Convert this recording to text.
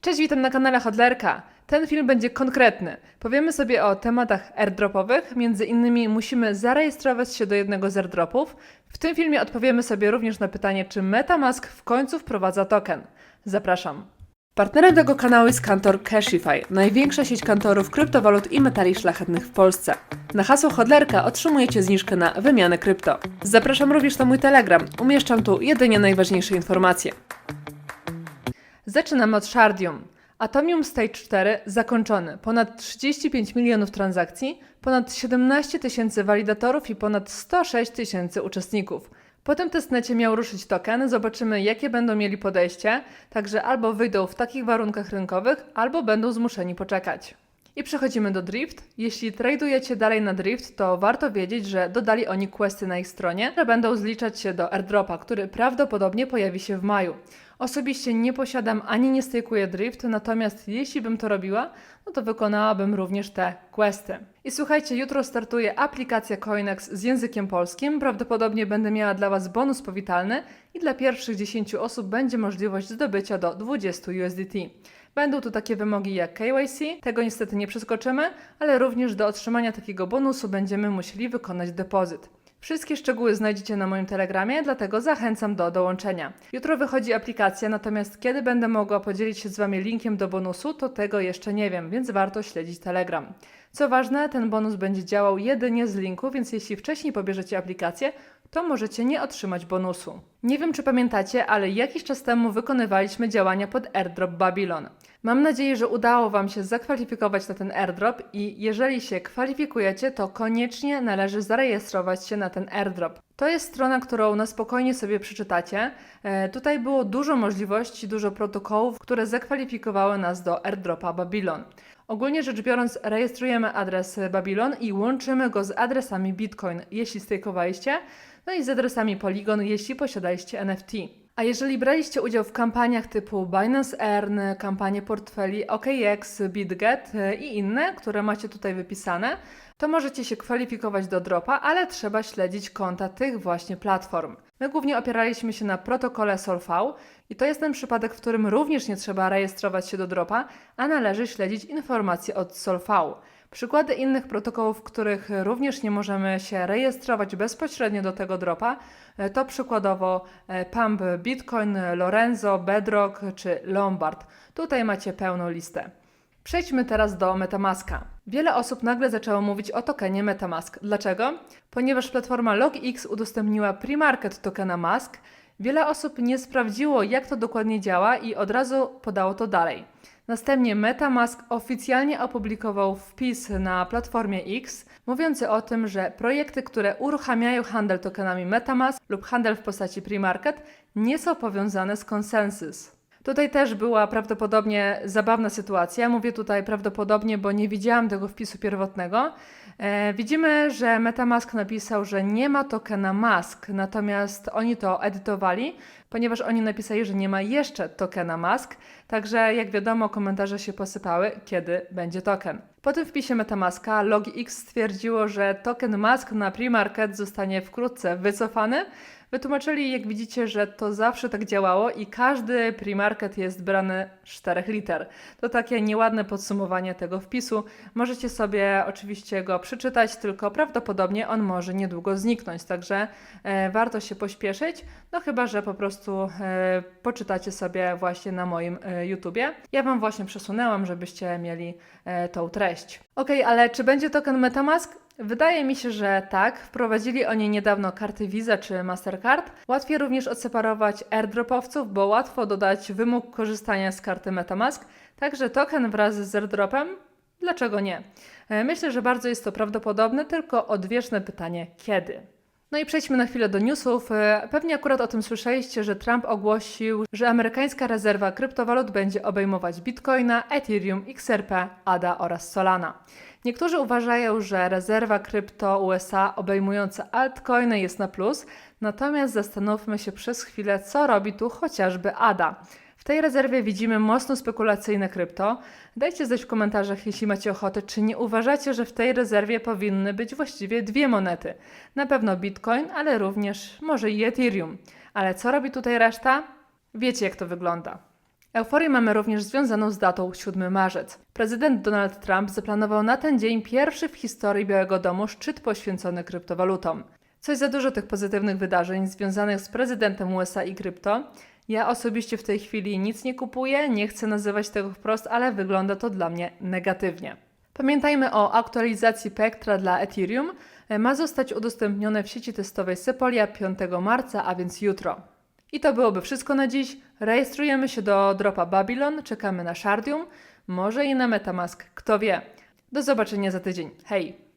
Cześć, witam na kanale Hodlerka. Ten film będzie konkretny. Powiemy sobie o tematach airdropowych, między innymi musimy zarejestrować się do jednego z airdropów. W tym filmie odpowiemy sobie również na pytanie, czy MetaMask w końcu wprowadza token. Zapraszam. Partnerem tego kanału jest kantor Cashify, największa sieć kantorów kryptowalut i metali szlachetnych w Polsce. Na hasło Hodlerka otrzymujecie zniżkę na wymianę krypto. Zapraszam również na mój Telegram. Umieszczam tu jedynie najważniejsze informacje. Zaczynamy od Shardium. Atomium Stage 4 zakończony. Ponad 35 milionów transakcji, ponad 17 tysięcy walidatorów i ponad 106 tysięcy uczestników. Po tym testnecie miał ruszyć token, zobaczymy jakie będą mieli podejście, także albo wyjdą w takich warunkach rynkowych, albo będą zmuszeni poczekać. I przechodzimy do Drift. Jeśli tradujecie dalej na Drift, to warto wiedzieć, że dodali oni questy na ich stronie, które będą zliczać się do airdropa, który prawdopodobnie pojawi się w maju. Osobiście nie posiadam ani nie stejkuję Drift, natomiast jeśli bym to robiła, no to wykonałabym również te questy. I słuchajcie, jutro startuje aplikacja Coinex z językiem polskim. Prawdopodobnie będę miała dla Was bonus powitalny i dla pierwszych 10 osób będzie możliwość zdobycia do 20 USDT. Będą tu takie wymogi jak KYC, tego niestety nie przeskoczymy, ale również do otrzymania takiego bonusu będziemy musieli wykonać depozyt. Wszystkie szczegóły znajdziecie na moim telegramie, dlatego zachęcam do dołączenia. Jutro wychodzi aplikacja, natomiast kiedy będę mogła podzielić się z Wami linkiem do bonusu, to tego jeszcze nie wiem, więc warto śledzić Telegram. Co ważne, ten bonus będzie działał jedynie z linku, więc jeśli wcześniej pobierzecie aplikację, to możecie nie otrzymać bonusu. Nie wiem, czy pamiętacie, ale jakiś czas temu wykonywaliśmy działania pod airdrop Babylon. Mam nadzieję, że udało Wam się zakwalifikować na ten airdrop i jeżeli się kwalifikujecie, to koniecznie należy zarejestrować się na ten airdrop. To jest strona, którą na spokojnie sobie przeczytacie. E, tutaj było dużo możliwości, dużo protokołów, które zakwalifikowały nas do airdropa Babylon. Ogólnie rzecz biorąc, rejestrujemy adres Babylon i łączymy go z adresami Bitcoin, jeśli stejkowaliście, no i z adresami Polygon, jeśli posiadaliście NFT. A jeżeli braliście udział w kampaniach typu Binance Earn, kampanie portfeli OKX, BitGet e, i inne, które macie tutaj wypisane, to możecie się kwalifikować do dropa, ale trzeba śledzić konta tych właśnie platform. My głównie opieraliśmy się na protokole SolV i to jest ten przypadek, w którym również nie trzeba rejestrować się do dropa, a należy śledzić informacje od SolV. Przykłady innych protokołów, w których również nie możemy się rejestrować bezpośrednio do tego dropa, e, to przykładowo e, Pump Bitcoin, Lorenzo, Bedrock czy Lombard. Tutaj macie pełną listę. Przejdźmy teraz do Metamaska. Wiele osób nagle zaczęło mówić o tokenie Metamask. Dlaczego? Ponieważ platforma LogX udostępniła pre-market tokena Mask, wiele osób nie sprawdziło, jak to dokładnie działa i od razu podało to dalej. Następnie MetaMask oficjalnie opublikował wpis na platformie X, mówiący o tym, że projekty, które uruchamiają handel tokenami MetaMask lub handel w postaci pre-market, nie są powiązane z konsensus. Tutaj też była prawdopodobnie zabawna sytuacja. Mówię tutaj prawdopodobnie, bo nie widziałam tego wpisu pierwotnego. E, widzimy, że MetaMask napisał, że nie ma tokena Mask, natomiast oni to edytowali, ponieważ oni napisali, że nie ma jeszcze tokena Mask. Także jak wiadomo, komentarze się posypały, kiedy będzie token. Po tym wpisie MetaMaska LogX stwierdziło, że token Mask na pre-market zostanie wkrótce wycofany. Wytłumaczyli, jak widzicie, że to zawsze tak działało i każdy pre-market jest brany 4 liter. To takie nieładne podsumowanie tego wpisu. Możecie sobie oczywiście go przeczytać, tylko prawdopodobnie on może niedługo zniknąć, także e, warto się pośpieszyć, no chyba, że po prostu e, poczytacie sobie właśnie na moim e, YouTubie. Ja Wam właśnie przesunęłam, żebyście mieli e, tą treść. Ok, ale czy będzie token Metamask? Wydaje mi się, że tak. Wprowadzili oni niedawno karty Visa czy Mastercard. Łatwiej również odseparować airdropowców, bo łatwo dodać wymóg korzystania z karty Metamask. Także token wraz z airdropem? Dlaczego nie? Myślę, że bardzo jest to prawdopodobne, tylko odwieczne pytanie kiedy. No i przejdźmy na chwilę do newsów. E, Pewnie akurat o tym słyszeliście, że Trump ogłosił, że amerykańska rezerwa kryptowalut będzie obejmować Bitcoina, Ethereum, XRP, ADA oraz Solana. Niektórzy uważają, że rezerwa krypto USA obejmująca altcoiny jest na plus, natomiast zastanówmy się przez chwilę, co robi tu chociażby ADA. W tej rezerwie widzimy mocno spekulacyjne krypto. Dajcie znać w komentarzach, jeśli macie ochotę, czy nie uważacie, że w tej rezerwie powinny być właściwie dwie monety. Na pewno Bitcoin, ale również może i Ethereum. Ale co robi tutaj reszta? Wiecie, jak to wygląda. Euforię mamy również związaną z datą 7 marzec. Prezydent Donald Trump zaplanował na ten dzień pierwszy w historii Białego Domu szczyt poświęcony kryptowalutom. Coś za dużo tych pozytywnych wydarzeń związanych z prezydentem USA i krypto. Ja osobiście w tej chwili nic nie kupuję, nie chcę nazywać tego wprost, ale wygląda to dla mnie negatywnie. Pamiętajmy o aktualizacji Pectra dla Ethereum. E, Ma zostać udostępnione w sieci testowej Sepolia 5 marca, a więc jutro. I to byłoby wszystko na dziś. Rejestrujemy się do dropa Babylon, czekamy na Shardium, może i na Metamask, kto wie. Do zobaczenia za tydzień. Hej!